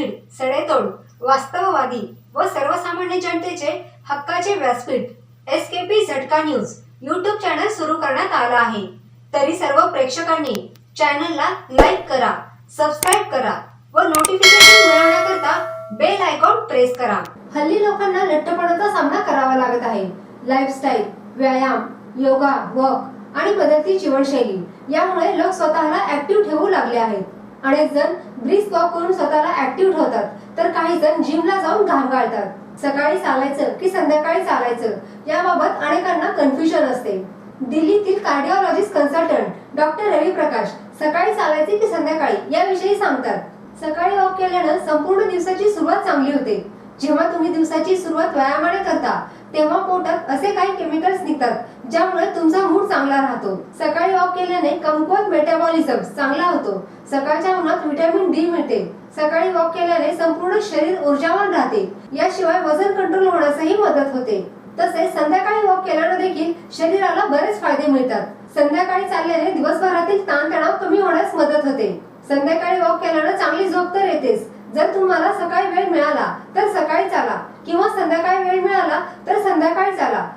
भीड सडेतोड वास्तववादी व सर्वसामान्य जनतेचे हक्काचे व्यासपीठ. S K P Jhatka news YouTube channel सुरू करण्यात आला आहे. तरी सर्व प्रेक्षकांनी चॅनलला लाईक करा सबस्क्राईब करा व नोटिफिकेशन मिळवण्याकरता बेल आयकॉन प्रेस करा. हल्ली लोकांना लठ्ठपणाचा सामना करावा लागत आहे. लाईफस्टाईल व्यायाम योगा वॉक आणि बदलती जीवनशैली यामुळे लोक स्वतःला ऍक्टिव्ह ठेवू लागले आहेत. अनेक जण ब्रिस्क वॉक करून स्वतःला ऍक्टिव्ह ठेवतात. तर काही जण जिमला जाऊन घाम गाळतात. सकाळी चालायचं की संध्याकाळी चालायचं याबाबत अनेकांना कन्फ्युजन असते. दिल्लीतील cardiologist consultant doctor Ravi Prakash सकाळी चालायचे की संध्याकाळी याविषयी सांगतात. सकाळी वॉक केल्यानं संपूर्ण दिवसाची सुरुवात चांगली होते. जेव्हा तुम्ही दिवसाची सुरुवात व्यायामाने करता तेव्हा पोटात असे काही केमिकल्स निघतात ज्यामुळे तुमचा मूड चांगला राहतो. सकाळी वॉक केल्याने कमकुवत मेटाबॉलिझम चांगला होतो. सकाळच्या उन्हात व्हिटॅमिन डी मिळते. सकाळी वॉक केल्याने संपूर्ण शरीर ऊर्जावान राहते. याशिवाय वजन कंट्रोल होण्यासही मदत होते. तसेच संध्याकाळी वॉक केल्याने देखील शरीराला बरेच फायदे मिळतात. संध्याकाळी चालल्याने दिवसभरातील ताणतणाव कमी होण्यास मदत होते. संध्याकाळी वॉक केल्याने चांगली झोप तर येतेच. जर तुम्हाला सकाळी वेळ मिळाला तर सकाळी चाला. किंवा संध्याकाळी वेळ मिळाला तर संध्याकाळी चाला.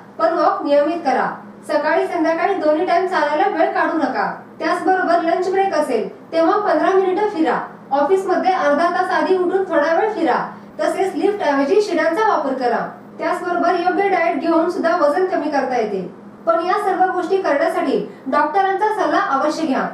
वॉक नियमित करा. सकाळी संध्याकाळी दोन्ही टाइम चालायला वेळ काढू नका. त्याचबरोबर लंच ब्रेक असेल तेव्हा पंधरा मिनिटं फिरा. ऑफिसमध्ये अर्धा तास आधी उठून थोडा वेळ फिरा. तसेच लिफ्ट ऐवजी शिडांचा वापर करा. त्याचबरोबर योग्य डाएट घेऊन सुद्धा वजन कमी करता येते. पण या सर्व गोष्टी करण्यासाठी डॉक्टरांचा सल्ला अवश्य घ्या.